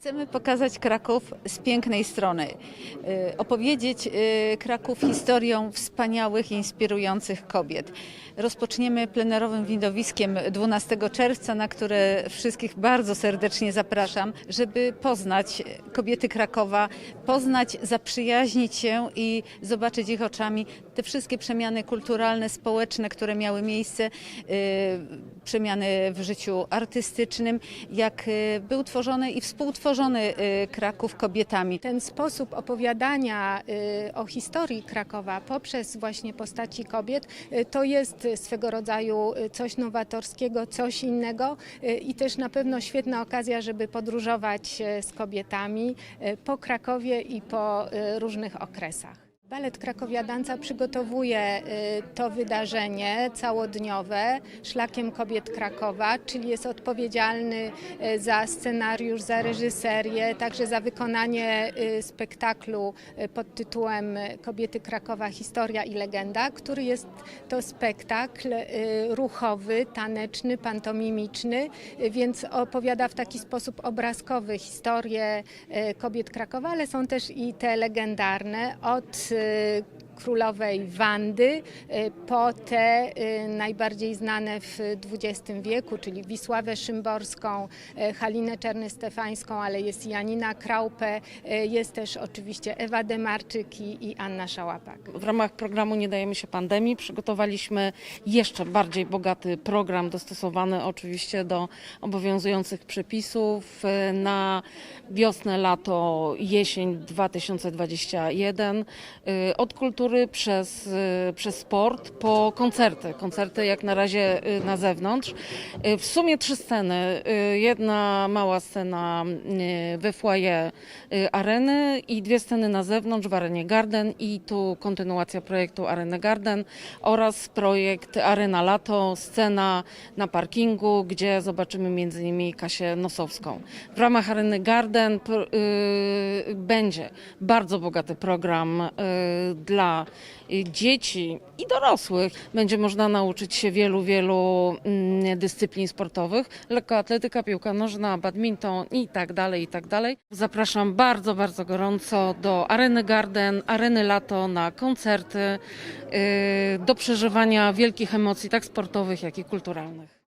Chcemy pokazać Kraków z pięknej strony, y, opowiedzieć y, Kraków historią wspaniałych inspirujących kobiet. Rozpoczniemy plenerowym widowiskiem 12 czerwca, na które wszystkich bardzo serdecznie zapraszam, żeby poznać kobiety Krakowa, poznać, zaprzyjaźnić się i zobaczyć ich oczami te wszystkie przemiany kulturalne, społeczne, które miały miejsce, y, przemiany w życiu artystycznym, jak był tworzony i współtworzony y, Kraków kobietami. Ten sposób opowiadania y, o historii Krakowa poprzez właśnie postaci kobiet y, to jest swego rodzaju coś nowatorskiego, coś innego i też na pewno świetna okazja, żeby podróżować z kobietami po Krakowie i po różnych okresach. Balet Krakowia Danca przygotowuje y, to wydarzenie całodniowe szlakiem kobiet Krakowa, czyli jest odpowiedzialny y, za scenariusz, za reżyserię, także za wykonanie y, spektaklu pod tytułem Kobiety Krakowa Historia i legenda, który jest to spektakl ruchowy, taneczny, pantomimiczny, więc opowiada w taki sposób obrazkowy historię kobiet Krakowa, ale są też i te legendarne od え。Królowej Wandy y, po te y, najbardziej znane w XX wieku, czyli Wisławę Szymborską, y, Halinę Czerny-Stefańską, ale jest Janina Kraupę, jest też oczywiście Ewa Demarczyk i, Anna Szałapak. W ramach programu Nie dajemy się pandemii przygotowaliśmy jeszcze bardziej bogaty program dostosowany oczywiście do obowiązujących przepisów na wiosnę, lato, jesień 2021 e, od kultury przez, e, przez sport po koncerty. Koncerty jak na razie e, na zewnątrz. E, W sumie trzy sceny. Jedna mała scena we foyer areny i dwie sceny na zewnątrz w arenie Garden i tu kontynuacja projektu Areny Garden oraz projekt Arena Lato, scena na parkingu, gdzie zobaczymy m.in. Kasię Nosowską. W ramach Areny Garden pr- y, będzie bardzo bogaty program y, dla y, dzieci i dorosłych. Będzie można nauczyć się wielu, wielu mm, dyscyplin sportowych. Lekkoatletyka, piłka nożna, badminton i tak dalej, i tak dalej. Zapraszam bardzo, bardzo gorąco do Areny Garden, Areny Lato na koncerty, y, do przeżywania wielkich emocji, tak sportowych, jak i kulturalnych.